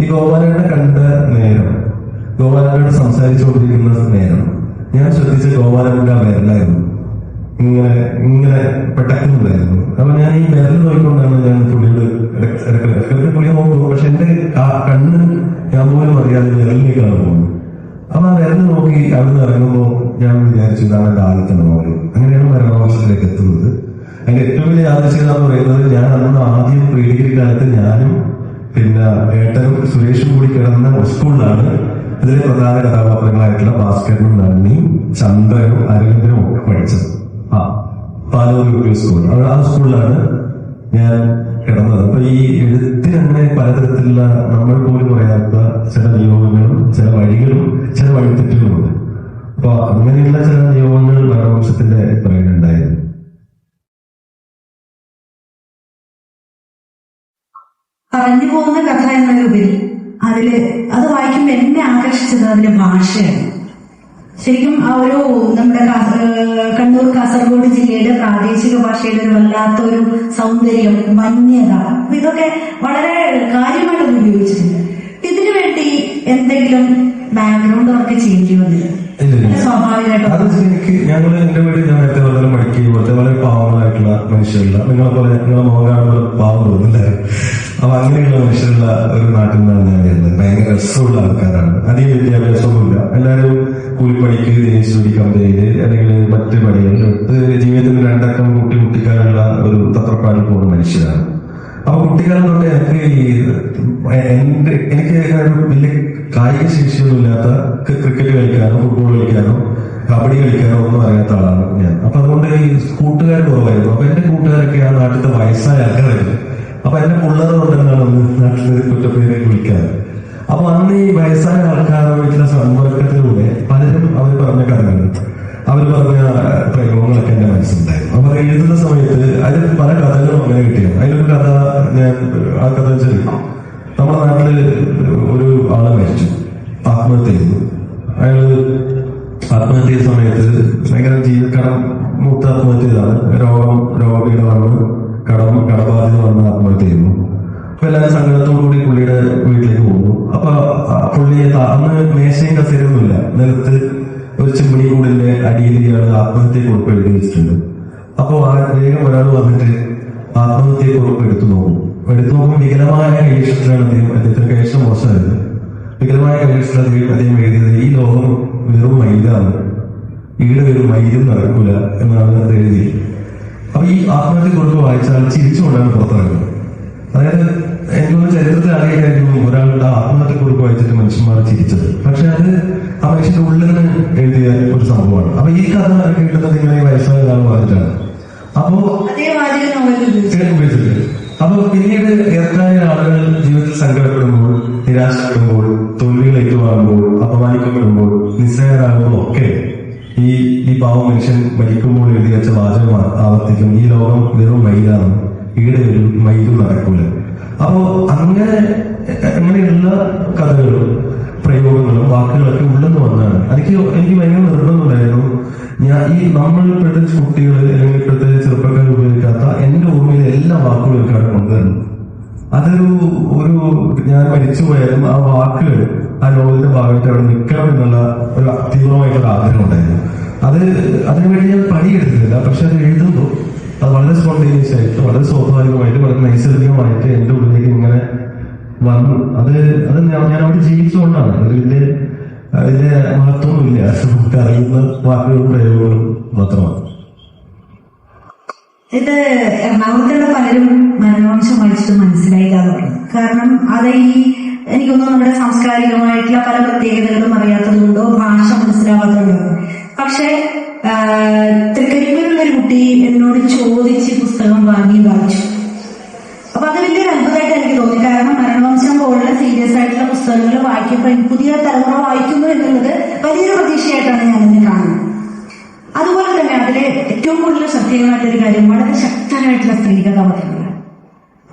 ഈ ഗോപാലനെ കണ്ട നേരം ഗോപാലനോട് സംസാരിച്ചുകൊണ്ടിരിക്കുന്ന നേരം ഞാൻ ശ്രദ്ധിച്ച ഗോപാലന്റെ ആ ഇങ്ങനെ ഇങ്ങനെ പെട്ടക്കുന്നുണ്ടായിരുന്നു അപ്പൊ ഞാൻ ഈ വിരൽ നോക്കിക്കൊണ്ടാണ് ഞാൻ പുള്ളിയോട് ഇടയ്ക്ക് ഇടയ്ക്ക് ഇടയ്ക്ക് പുള്ളിയെ നോക്കും പക്ഷെ എന്റെ കണ്ണ് ഞാൻ പോലും അറിയാതെ വിരലിലേക്കാണ് പോകുന്നത്. അപ്പൊ ആ വിരൽ നോക്കി അവിടുന്ന് ഇറങ്ങുമ്പോൾ ഞാൻ വിചാരിച്ചു ഇതാണ് എന്റെ ആദ്യത്തെ നോവൽ. അങ്ങനെയാണ് മരണവംശത്തിലേക്ക് എത്തുന്നത്. അതിന്റെ ഏറ്റവും വലിയ ആവശ്യകത എന്ന് പറയുന്നത് ഞാൻ അന്ന് ആദ്യം പ്രീ ഡിഗ്രി കാലത്ത് ഞാനും പിന്നെ ഏട്ടനും സുരേഷും കൂടി കിടന്ന സ്കൂളിലാണ്. ഇതിലെ പ്രധാന കഥാപാത്രങ്ങളായിട്ടുള്ള ഭാസ്കരനും നന്ദിയും ചന്ദ്രനും അരവിന്ദനും ഒക്കെ പഠിച്ചത്. പാലൂർ യു സ്കൂൾ ആ സ്കൂളിലാണ് ഞാൻ കിടന്നത്. അപ്പൊ ഈ എഴുത്തിനങ്ങനെ പലതരത്തിലുള്ള നമ്മൾ പോലും പറയാത്ത ചില നിയോഗങ്ങളും ചില വഴികളും ചില വഴിത്തെറ്റുകളുമുണ്ട് അപ്പൊ അങ്ങനെയുള്ള ചില നിയോഗങ്ങൾ ഭരണവംശത്തിന്റെ പറയുന്നുണ്ടായിരുന്നു പറഞ്ഞു പോകുന്ന കഥ എന്നതിലുപരി അതിൽ അത് വായിക്കുമ്പോൾ എന്നെ ആകർഷിച്ചത് അതിന്റെ ഭാഷയാണ്. ശരിക്കും ആ ഒരു നമ്മുടെ കണ്ണൂർ കാസർഗോഡ് ജില്ലയുടെ പ്രാദേശിക ഭാഷയുടെ ഒരു വല്ലാത്ത ഒരു സൗന്ദര്യം മഞ്ഞത ഇതൊക്കെ വളരെ കാര്യമായിട്ട് ഉപയോഗിച്ചിട്ടുണ്ട്. ഇതിനു വേണ്ടി എന്തെങ്കിലും ബാക്ക്ഗ്രൗണ്ട് ഒക്കെ ചേഞ്ച്. അത് എനിക്ക് ഞങ്ങൾ എന്റെ വീട് ഞാൻ നേരത്തെ വളരെ മടിക്കുക പോലത്തെ വളരെ പാവങ്ങളായിട്ടുള്ള മനുഷ്യരല്ല നിങ്ങളെ പോലെ നിങ്ങളെ മോഹൻ കാണുമ്പോൾ പാവം തോന്നില്ലേ അപ്പൊ അങ്ങനെയുള്ള മനുഷ്യരുള്ള ഒരു നാട്ടിൽ നിന്നാണ് ഞാൻ വരുന്നത്. ഭയങ്കര രസമുള്ള ആൾക്കാരാണ്. അധികം വിദ്യാഭ്യാസമൊന്നുമില്ല എല്ലാവരും കൂലിപ്പണിക്ക് ദേശീയ കമ്പനിയിൽ അല്ലെങ്കിൽ മറ്റു പണികളിൽ എടുത്ത് ജീവിതത്തിൽ രണ്ടക്കം കൂട്ടി കുട്ടിക്കാനുള്ള ഒരു തത്രപ്പാടിൽ പോകുന്ന മനുഷ്യരാണ്. അപ്പൊ കുട്ടിക്കാലം തൊട്ട് എനിക്ക് എന്റെ എനിക്ക് ഒരു വലിയ കായിക ശേഷിയൊന്നും ഇല്ലാത്ത ക്രിക്കറ്റ് കളിക്കാനോ ഫുട്ബോൾ കളിക്കാനോ കബഡി കളിക്കാനോ ഒന്നും അറിയാത്ത ആളാണ് ഞാൻ. അപ്പൊ അതുകൊണ്ട് ഈ കൂട്ടുകാർ കുറവായിരുന്നു. അപ്പൊ എന്റെ കൂട്ടുകാരൊക്കെ ആ നാട്ടിലത്തെ വയസ്സായ ആൾക്കാരായിരുന്നു. അപ്പൊ എന്റെ പിള്ളേർ നാട്ടിലെ കുറ്റപ്പേരെ വിളിക്കാറ്. അപ്പൊ അന്ന് ഈ വയസ്സായ ആൾക്കാരുമായിട്ടുള്ള സമ്പർക്കത്തിലൂടെ പലരും അവർ പറഞ്ഞ കഥകളുണ്ട് അവർ പറഞ്ഞ പ്രയോഗങ്ങളൊക്കെ എന്റെ മനസ്സിലുണ്ടായിരുന്നു. അപ്പൊ എഴുതുന്ന സമയത്ത് അതിൽ പല കഥകളും അങ്ങനെ കിട്ടിയത് അതിലൊരു കഥ ഞാൻ ആ കഥ വെച്ചാൽ നമ്മുടെ നാട്ടിൽ ഒരു ആൾ മരിച്ചു. ആത്മഹത്യ ചെയ്തു. അയാൾ ആത്മഹത്യ ചെയ്ത സമയത്ത് ഭയങ്കര ജീവിത മുക്ത ആത്മഹത്യ ചെയ്താണ് രോഗം രോഗപീഠമാണ് കടം കടബാധ്യത വന്ന് ആത്മഹത്യ ചെയ്യുന്നു. അപ്പൊ എല്ലാവരും സങ്കടത്തോടുകൂടി പുള്ളിയുടെ വീട്ടിലേക്ക് പോകുന്നു. അപ്പൊ പുള്ളിയെ അന്ന് മേശയും കസേരയൊന്നുമില്ല. നിലത്ത് ഒരു ചിമ്മിണി കൂടിന്റെ അടിയിൽ ഇയാൾ ആത്മഹത്യ കുറിപ്പ് എഴുതി വെച്ചിട്ടുണ്ട്. അപ്പൊ ആ വേഗം ഒരാൾ വന്നിട്ട് ആത്മഹത്യ കുറിപ്പ് എടുത്തു നോക്കും. എടുത്തു നോക്കുമ്പോൾ വികലമായ കൈഷ്ടത്തിലാണ് അദ്ദേഹം അദ്ദേഹത്തിന് കേശം മോശമായത്. വികലമായ കൈഷ്ടത്തിൽ അദ്ദേഹം അദ്ദേഹം എഴുതിയത് ഈ ലോകം വെറും മൈലാണ് ഈടെ വെറും മൈലും നടക്കൂല എന്നാണ് അത് എഴുതി അപ്പൊ ഈ ആത്മഹത്യ കുറിപ്പ് വായിച്ചാൽ ചിരിച്ചുകൊണ്ടാണ് പുറത്തിറങ്ങുന്നത്. അതായത് എനിക്കൊന്ന് ചരിത്രത്തിൽ അറിയില്ലായിരുന്നു ഒരാളുടെ ആത്മഹത്യ കുറിപ്പ് വായിച്ചിട്ട് മനുഷ്യന്മാർ ചിരിച്ചത്. പക്ഷെ അത് ആ മനുഷ്യന്റെ ഉള്ളിൽ നിന്ന് എഴുതിയ ഒരു സംഭവമാണ്. അപ്പൊ ഈ കഥ കേട്ടത് നിങ്ങളെ ഈ വയസ്സായ ഒരാൾ വായിച്ചാണ്. അപ്പോ അതേ വാചക നോവലിൽ ഉപയോഗിച്ചു. ചേർത്ത് ഉപയോഗിച്ചിട്ട് അപ്പൊ പിന്നീട് ഏറെക്കായ ആളുകൾ ജീവിതത്തിൽ സങ്കടപ്പെടുമ്പോൾ നിരാശപ്പെടുമ്പോൾ തോൽവികൾ ഏറ്റുവാങ്ങുമ്പോൾ അപമാനിക്കപ്പെടുമ്പോൾ നിസ്സഹായരാകുമ്പോൾ ഒക്കെ ഈ ഈ പാവം മനുഷ്യൻ മരിക്കുമ്പോൾ എഴുതി വെച്ച വാചകമാണ് ആവർത്തിക്കും ഈ ലോകം വെറും മയിലാണ് ഈടെ ഒരു മയിലും നടക്കൂല. അപ്പോ അങ്ങനെ അങ്ങനെയുള്ള കഥകളും പ്രയോഗങ്ങളും വാക്കുകളൊക്കെ ഉള്ളെന്ന് വന്നാണ് എനിക്ക് എനിക്ക് ഭയങ്കര നിർബന്ധമുണ്ടായിരുന്നു. ഞാൻ ഈ നമ്മൾ ഇപ്പോഴത്തെ കുട്ടികൾ അല്ലെങ്കിൽ ഇപ്പോഴത്തെ ചെറുപ്പക്കാർ ഉപയോഗിക്കാത്ത എന്റെ ഓർമ്മയിലെ എല്ലാ വാക്കുകളും അവിടെ കൊണ്ടുവരണം അതൊരു ഒരു ഞാൻ മരിച്ചു പോയാലും ആ വാക്കുകൾ ആ ലോകത്തിന്റെ ഭാഗമായിട്ട് അവിടെ നിൽക്കണം എന്നുള്ള ഒരു തീവ്രമായിട്ടുള്ള ആഗ്രഹം ഉണ്ടായിരുന്നു. അത് അതിനുവേണ്ടി ഞാൻ പണിയെടുത്തിട്ടില്ല പക്ഷെ അത് എഴുതുമ്പോൾ അത് വളരെ സ്പോണ്ടേനിയസ് ആയിട്ട് വളരെ സ്വാഭാവികമായിട്ട് വളരെ നൈസർഗികമായിട്ട് എന്റെ ഉള്ളിലേക്ക് ഇങ്ങനെ വന്നു. അത് അത് ഞാൻ അവിടെ ജീവിച്ചുകൊണ്ടാണ്. അതിന്റെ അതിന്റെ മഹത്വമില്ല നമുക്ക് അറിയുന്ന വാക്കുകളും പ്രയോഗങ്ങളും മാത്രമാണ്. ഇത് എറണാകുളത്തുള്ള പലരും വായിച്ചിട്ട് മനസ്സിലായില്ല എന്ന് പറയും കാരണം ഈ എനിക്കൊന്നും നമ്മുടെ സാംസ്കാരികമായിട്ടുള്ള പല പ്രത്യേകതകളും അറിയാത്തതുകൊണ്ടോ ഭാഷ മനസ്സിലാവാത്തതുകൊണ്ടോ. പക്ഷെ തൃക്കരിപ്പൂരുള്ള ഒരു കുട്ടി എന്നോട് ചോദിച്ച് പുസ്തകം വാങ്ങി വായിച്ചു. അപ്പൊ അത് വലിയൊരു അത്ഭുതമായിട്ട് എനിക്ക് തോന്നി. കാരണം മരണവംശം പോലുള്ള സീരിയസ് ആയിട്ടുള്ള പുസ്തകങ്ങൾ വായിക്കുമ്പോൾ പുതിയ തലമുറ വായിക്കുന്നു എന്നുള്ളത് വലിയൊരു പ്രതീക്ഷയായിട്ടാണ് അതിനെ കാണുന്നത്. അതുപോലെ തന്നെ അതിലെ ഏറ്റവും കൂടുതൽ ശ്രദ്ധേയമായിട്ടൊരു കാര്യം വളരെ ശക്തരായിട്ടുള്ള സ്ത്രീ കഥാപാത്രങ്ങളാണ്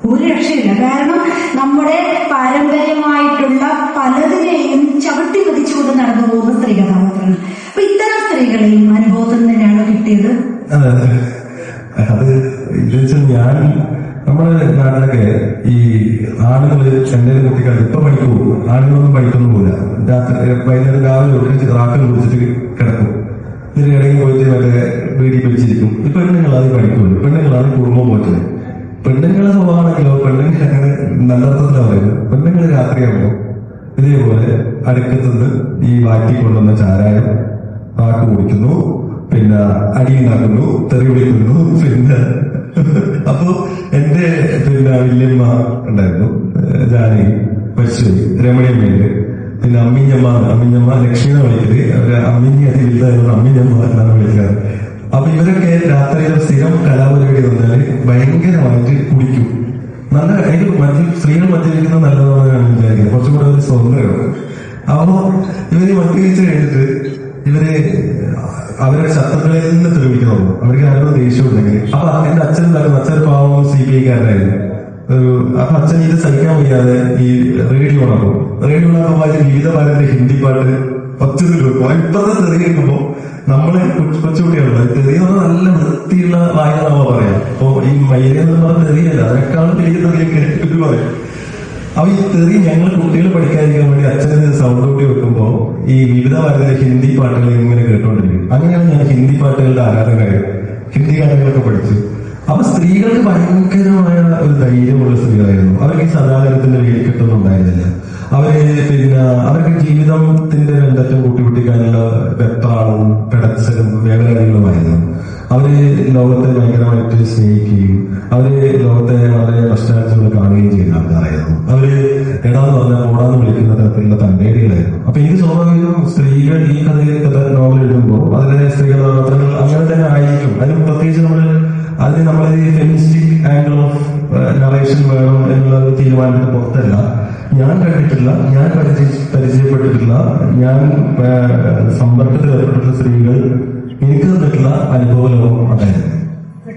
ഒരു രക്ഷയില്ല. കാരണം നമ്മുടെ പാരമ്പര്യമായിട്ടുള്ള പലതിനെയും ചവിട്ടി മതിച്ചുകൊണ്ട് നടന്നു പോകുന്ന സ്ത്രീ കഥാപാത്രങ്ങൾ അപ്പൊ ഇത്തരം സ്ത്രീകളെയും അനുഭവത്തിൽ തന്നെയാണ് കിട്ടിയത്? ഞാൻ നമ്മുടെ നാട്ടിലൊക്കെ ഈ ആണുങ്ങൾ ചെന്നൈ കുട്ടികൾ ഇപ്പൊ പണിക്ക് പോകും ആണുങ്ങളൊന്നും പണിക്കൊന്നും പോകില്ല രാത്രി വൈകുന്നേരം രാവിലെ തൊട്ട് റാക്കൽ കുടിച്ചിട്ട് കിടക്കും. ഇതിന് ഇടയിൽ പോയിട്ട് മറ്റേ വീട്ടിൽ പിടിച്ചിരിക്കും. അത് പഠിക്കുള്ളൂ പെണ്ണുങ്ങളാണ് കുടുംബം പോറ്റത് പെണ്ണുങ്ങളെ സ്വഭാവമാണെങ്കിലോ പെണ്ണുങ്ങൾ അങ്ങനെ നല്ല പറയും പെണ്ണുങ്ങൾ രാത്രിയാകുമ്പോൾ ഇതേപോലെ അടുക്കത്തുനിന്ന് ഈ വാറ്റി കൊണ്ടുവന്ന ചാരായം പാട്ട് കുടിക്കുന്നു പിന്നെ അടി നടക്കുന്നു തെറി വിളിക്കുന്നു പിന്നെ അപ്പോ എന്റെ പിന്നെ വല്യമ്മ ഉണ്ടായിരുന്നു ജാനകി മരിച്ചുപോയി രമണിയമ്മയുണ്ട്. പിന്നെ അമ്മിഞ്ഞമ്മ അമ്മിഞ്ഞമ്മ ലക്ഷ്മിനെ വിളിക്കൽ അവർ അമ്മിഞ്ഞി അതിൽ വലുതായിരുന്നു അമ്മിഞ്ഞമ്മ എന്നാണ് വിളിക്കാറ്. അപ്പൊ ഇവരൊക്കെ രാത്രിയിൽ സ്ഥിരം കലാപരിപാടി വന്നാൽ ഭയങ്കരമായിട്ട് കുടിക്കും. നല്ല എനിക്ക് മദ്യ സ്ത്രീകൾ മദ്യപിക്കുന്നത് നല്ലതാണ് വിചാരിക്കുന്നത് കുറച്ചും കൂടെ ഒരു സ്വന്തമാണ് അപ്പോ ഇവർ മദ്യപിച്ച് കഴിഞ്ഞിട്ട് ഇവർ അവരുടെ ശത്രുക്കളിൽ നിന്ന് തെളിവിക്കുന്നുള്ളൂ അവർക്ക് ആരോടും ദേഷ്യം ഉണ്ടെങ്കിൽ അപ്പൊ എന്റെ അച്ഛൻ ഉണ്ടായിരുന്നു അച്ഛൻ പാവം സി പി ഐക്കാരനായിരുന്നു. ഒരു അപ്പൊ അച്ഛൻ ഇത് സഹിക്കാൻ വയ്യാതെ ഈ റേഡിയോ ഉണക്കും റേഡിയോ ഉണ്ടാക്കുമ്പോൾ വിവിധ പാട്ടിന്റെ ഹിന്ദി പാട്ട് ഒച്ചത്തിൽ രൂപ. ഇപ്പത്തെ തെറി നമ്മളെ കൊച്ചു- തെറി നല്ല വൃത്തിയുള്ള വായ നമ്മ പറയാം. അപ്പൊ ഈ എന്ന് പറഞ്ഞ തെറിയല്ല അതിനേക്കാളും വലിയ തെറിയൊക്കെ കേട്ടിട്ട് പറയും. അപ്പൊ ഈ തെറി ഞങ്ങൾ കുട്ടികൾ പഠിക്കാതിരിക്കാൻ വേണ്ടി അച്ഛന് സൗണ്ട് കൂട്ടി വെക്കുമ്പോ ഈ വിവിധ ഭാരതിലെ ഹിന്ദി പാട്ടുകൾ ഇങ്ങനെ കേട്ടോണ്ടിരിക്കും. അങ്ങനെയാണ് ഞാൻ ഹിന്ദി പാട്ടുകളുടെ ആരാധകരായത് ഹിന്ദി ഗാനങ്ങളൊക്കെ പഠിച്ചു. അപ്പൊ സ്ത്രീകൾക്ക് ഭയങ്കരമായ ഒരു ധൈര്യമുള്ള സ്ത്രീകളായിരുന്നു. അവർക്ക് ഈ സദാചാരത്തിന്റെ വേലിക്കെട്ടൊന്നും ഉണ്ടായിരുന്നില്ല അവർ പിന്നെ അവർക്ക് ജീവിതത്തിന്റെ രണ്ടറ്റം കൂട്ടിമുട്ടിക്കാനുള്ള വെപ്രാളവും പെടച്ചലും വേദനകളുമായിരുന്നു അവർ ലോകത്തെ ഭയങ്കരമായിട്ട് സ്നേഹിക്കുകയും അവർ ലോകത്തെ വളരെ നഷ്ടാഴ്ചകൾ കാണുകയും ചെയ്യുന്ന ആൾക്കാരായിരുന്നു. അവർ എടാന്ന് പറഞ്ഞാൽ ഓടാന്ന് വിളിക്കുന്ന തരത്തിലുള്ള തന്റേടികളായിരുന്നു അപ്പൊ ഇത് സ്വാഭാവികം സ്ത്രീകൾ ഈ കഥയിൽ കഥ നോവൽ എഴുതുമ്പോൾ അതിലെ കഥാപാത്രങ്ങൾ അങ്ങനെ തന്നെ ആയിരിക്കും. അതിന് പ്രത്യേകിച്ച് നമ്മൾ അതിന് നമ്മൾ ഫെമിനിസ്റ്റിക് ആംഗിൾ ഓഫ് നറേഷൻ വേണം എന്നുള്ള തീരുമാനത്തിന് പുറത്തല്ല. ഞാൻ കണ്ടിട്ടില്ല ഞാൻ പരിചയ പരിചയപ്പെട്ടിട്ടില്ല ഞാൻ സമ്പർക്കത്തിൽ ഏർപ്പെട്ടിട്ടുള്ള സ്ത്രീകൾ എനിക്ക് തന്നിട്ടുള്ള അനുഭവ ലോകം അതായിരുന്നു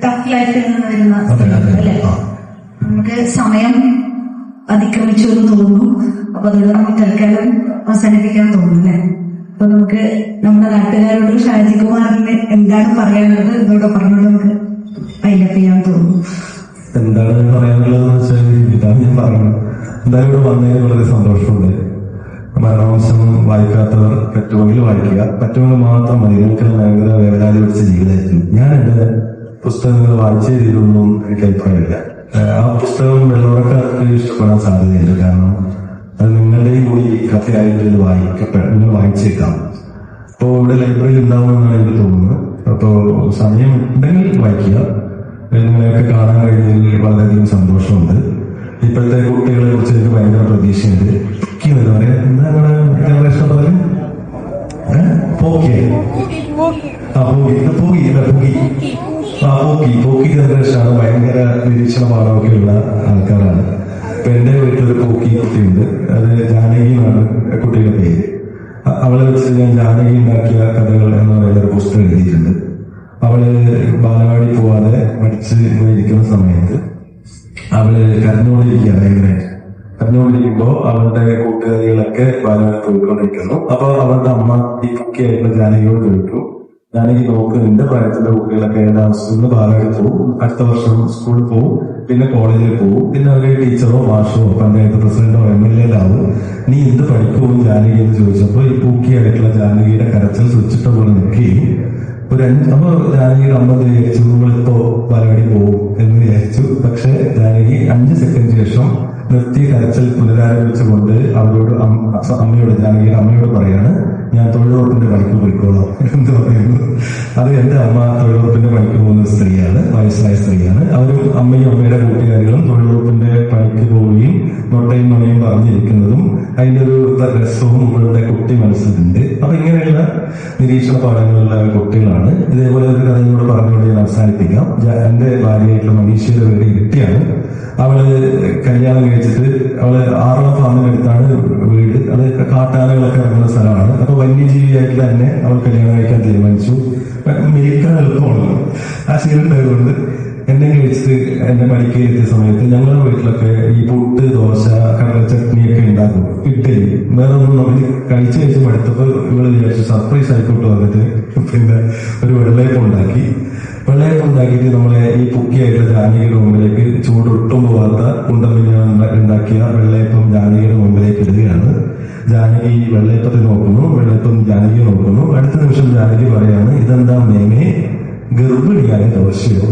ടഫ് ലൈഫിൽ നിന്ന് വരുന്ന അതെ, അതെ. അല്ലെ? ആ. നമുക്ക് സമയം അതിക്രമിച്ചു എന്ന് തോന്നുന്നു. അപ്പൊ അതുകൊണ്ട് നമുക്ക് തൽക്കാലം അവസാനിപ്പിക്കാൻ തോന്നുന്നു അല്ലെ? അപ്പൊ നമുക്ക് നമ്മുടെ നാട്ടുകാരോട് ഷാജി കുമാറിന് എന്താണ് പറയാനുള്ളത്? ഇതോടെ പറഞ്ഞോട് നമുക്ക്. അതിലപ്പ് ചെയ്യാൻ തോന്നുന്നു. എന്താണ് പറയാനുള്ളത് ഇതാണ് ഞാൻ പറയുന്നത് എന്തായാലും ഇവിടെ വന്നതിന് വളരെ സന്തോഷമുണ്ട്. മരണവംശം വായിക്കാത്തവർ പറ്റുമെങ്കിൽ വായിക്കുക. പറ്റുമെങ്കിൽ മാത്രം മതി. നിങ്ങൾക്ക് ഭയങ്കര വേവലാതി പിടിച്ച ജീവിതമായിരിക്കും. ഞാൻ എന്റെ പുസ്തകങ്ങൾ വായിച്ചേ തീരുമെന്നും എനിക്ക് അഭിപ്രായമില്ല. ആ പുസ്തകം വെള്ളവറക്കാർക്ക് ഇഷ്ടപ്പെടാൻ സാധ്യതയുണ്ട്. കാരണം അത് നിങ്ങളുടെയും കൂടി കഥയായിട്ട് ഇത് വായിക്കപ്പെ നിങ്ങൾ വായിച്ചേക്കാം. അപ്പോൾ ഇവിടെ ലൈബ്രറി ഉണ്ടാവുമെന്നാണ് എനിക്ക് തോന്നുന്നത്. അപ്പോൾ സമയം ഉണ്ടെങ്കിൽ വായിക്കുക. നിങ്ങളെയൊക്കെ കാണാൻ കഴിഞ്ഞതിൽ വളരെയധികം സന്തോഷമുണ്ട്. ഇപ്പോഴത്തെ കുട്ടികളെ കുറിച്ച് എനിക്ക് ഭയങ്കര പ്രതീക്ഷയുണ്ട്. എന്ന് പറയാം പോക്കി. പോക്കി. ജനറേഷനാണ് ഭയങ്കര നിരീക്ഷണ ആൾക്കാരാണ്. ഇപ്പൊ എന്റെ വീട്ടിലൊരു പോക്കി കുട്ടിയുണ്ട്. അത് ജാനകി കുട്ടിയുടെ പേര്. അവളെ ഞാൻ ജാനകി ഉണ്ടാക്കിയ കഥകൾ എന്ന് പറയുന്ന ഒരു പുസ്തകം എഴുതിയിട്ടുണ്ട്. അവൾ ബാലവാടി പോവാതെ പഠിച്ച് ഇരിക്കുന്ന സമയത്ത് അവൾ കരഞ്ഞുകൊണ്ടിരിക്കുക ഭയങ്കരമായിട്ട് കരഞ്ഞുകൊണ്ടിരിക്കുമ്പോ അവളുടെ കൂട്ടുകാരികളൊക്കെ ബാലവാടി പോയിക്കൊണ്ടിരിക്കുന്നു. അപ്പൊ അവളുടെ അമ്മ ഈ കുക്കിയായിട്ടുള്ള ജാനകിയോട് ചോദിക്കും ജാനകി നോക്ക് നിന്റെ പ്രായത്തിന്റെ കുട്ടികളൊക്കെ ഏതാ അവസ്ഥയിൽ ബാലവാടി പോകും അടുത്ത വർഷം സ്കൂളിൽ പോകും പിന്നെ കോളേജിൽ പോകും പിന്നെ അവർ ടീച്ചറോ മാഷോ പഞ്ചായത്ത് പ്രസിഡന്റോ എം എൽ എയിലാവും. നീ എന്ത് പഠിക്കുമോ ജാനകി എന്ന് ചോദിച്ചപ്പോ ഈ പൂക്കിയായിട്ടുള്ള ജാനകിയുടെ കരച്ചിൽ സ്വിച്ചിട്ട പോലെ നിൽക്കുകയും ഒരു അപ്പൊ ജാനകിയുടെ അമ്പത് വിചാരിച്ചു നമ്മളിപ്പോ ബാലവാടി പോകും എന്ന് വിചാരിച്ചു. പക്ഷെ ജാനകി അഞ്ച് സെക്കൻഡ് ശേഷം നിർത്തി കരച്ചിൽ പുനരാരംഭിച്ചുകൊണ്ട് അവരോട് അമ്മയോട് ജാനകിയുടെ അമ്മയോട് പറയാണ് ഞാൻ തൊഴിലുറപ്പിന്റെ പണിക്ക് പോയിക്കോളാം. എന്ന് പറയുന്നു അത് എന്റെ അമ്മ തൊഴിലുറപ്പിന്റെ പണിക്ക് പോകുന്ന സ്ത്രീയാണ് വയസ്സായ സ്ത്രീയാണ്. അവരും അമ്മയും അമ്മയുടെ കൂട്ടുകാരികളും തൊഴിലുറപ്പിന്റെ പണിക്ക് പോവുകയും മുട്ടയും മണയും പറഞ്ഞിരിക്കുന്നതും അതിന്റെ ഒരു രസവും ഇവളുടെ കുട്ടി മനസ്സിലുണ്ട്. അപ്പൊ ഇങ്ങനെയുള്ള നിരീക്ഷണ പാഠങ്ങളുള്ള കുട്ടികളാണ്. ഇതേപോലെ ഒരു കഥയും പറഞ്ഞുകൊണ്ട് ഞാൻ അവസാനിപ്പിക്കാം. എന്റെ ഭാര്യയായിട്ടുള്ള മനീഷയുടെ പേര് ഇരട്ടിയാണ്. അവൾ കല്യാണം കഴിച്ചിട്ട് അവൾ ആറളം ഫാമിനടുത്താണ് വീട്. അത് കാട്ടാനകളൊക്കെ ഇറങ്ങുന്ന സ്ഥലമാണ്. അപ്പൊ വന്യജീവിയായിട്ട് തന്നെ അവൾ കല്യാണം കഴിക്കാൻ തീരുമാനിച്ചു. മേൽക്കാൻ എളുപ്പമാണ് ആ ശീലമുണ്ടായതുകൊണ്ട് എന്നെ കഴിച്ചിട്ട് എന്റെ പഠിക്കാൻ എത്തിയ സമയത്ത് ഞങ്ങളുടെ വീട്ടിലൊക്കെ ഈ പുട്ട് ദോശ കടല ചട്നിയൊക്കെ ഉണ്ടാക്കും. ഇഡ്ഡലി. വേറെ ഒന്നും നമ്മൾ കഴിച്ച് കഴിച്ച് മടുത്തപ്പോൾ ഇവൾ വിചാരിച്ചു സർപ്രൈസ് ആയിക്കോട്ട് വന്നിട്ട് പിന്നെ ഒരു വെള്ളയപ്പം ഉണ്ടാക്കി. വെള്ളയപ്പം ഉണ്ടാക്കിയിട്ട് നമ്മളെ ഈ പുക്കിയായിട്ടുള്ള ജാനകിയുടെ മുമ്പിലേക്ക് ചൂടൊട്ടും പോകാത്ത കുണ്ടമ്പിഞ്ഞ ഉണ്ടാക്കിയ വെള്ളയപ്പം ജാനകിയുടെ മുമ്പിലേക്ക് ഇടുകയാണ്. ജാനകി വെള്ളയപ്പത്തെ നോക്കുന്നു വെള്ളയപ്പം ജാനകി നോക്കുന്നു. അടുത്ത നിമിഷം ജാനകി പറയാണ് ഇതെന്താ മേമേ? ഗർഭിണിയായ ദോശയോ?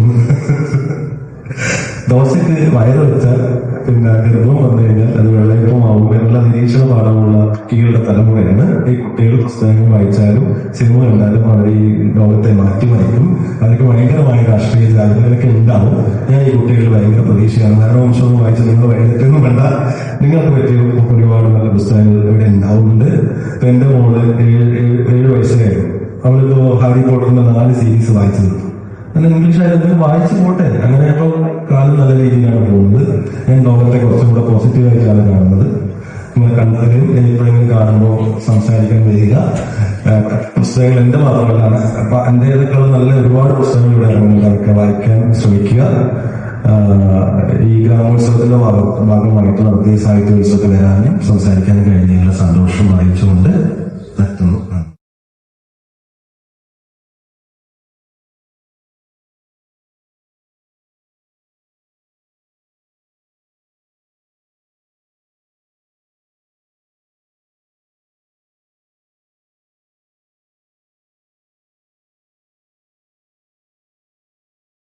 ദോശയ്ക്ക് വയറ് വെച്ചാൽ പിന്നെ ഗർഭം വന്നു കഴിഞ്ഞാൽ അത് വെള്ളയപ്പമാവും എന്നുള്ള നിരീക്ഷണ പാഠമുള്ള കുട്ടികളുടെ തലമുറയാണ് ഈ കുട്ടികൾ പുസ്തകങ്ങൾ വായിച്ചാലും സിനിമ കണ്ടാലും അവർ ഈ ലോകത്തെ മാറ്റിമറിക്കും അവർക്ക് ഭയങ്കരമായ രാഷ്ട്രീയ ജാഗ്രതയൊക്കെ ഉണ്ടാവും. ഞാൻ ഈ കുട്ടികൾ ഭയങ്കര പ്രതീക്ഷയാണ്. മരണവംശവും വായിച്ച് നിങ്ങൾ വൈകിട്ടൊന്നും വേണ്ട. നിങ്ങൾക്ക് പറ്റിയ ഒരുപാട് നല്ല പുസ്തകങ്ങൾ ഇവിടെ ഉണ്ടാവുന്നുണ്ട്. എന്റെ മോൾ ഏഴ് ഏഴ് വയസ്സായിരുന്നു അവളിപ്പോ ഹാരി പോട്ടറിന്റെ നാല് സീരീസ് വായിച്ചു അങ്ങനെ ഇംഗ്ലീഷ് ആയാലും വായിച്ചു പോട്ടെ അങ്ങനെ ഇപ്പോൾ കാലം നല്ല രീതിയിലാണ് പോകുന്നത്. ഞാൻ നോവലിനെ കുറച്ചും കൂടെ പോസിറ്റീവ് ആയിട്ടാണ് കാണുന്നത്. നിങ്ങൾ കണ്ടതിലും എപ്പോഴെങ്കിലും കാണുമ്പോൾ സംസാരിക്കാൻ വരിക. പുസ്തകങ്ങൾ എന്റെ മാത്രമല്ല അപ്പൊ എന്റേതൊക്കെ നല്ല ഒരുപാട് പുസ്തകങ്ങൾ ഇവിടെ നമുക്ക് വായിക്കാൻ ശ്രമിക്കുക. ഈ ഗ്രാമോത്സവത്തിന്റെ ഭാഗ- ഭാഗമായിട്ട് നടത്തിയ സാഹിത്യോത്സവത്തിൽ വരാനും സംസാരിക്കാനും കഴിഞ്ഞതിലുള്ള സന്തോഷം അറിയിച്ചുകൊണ്ട് നിർത്തുന്നു.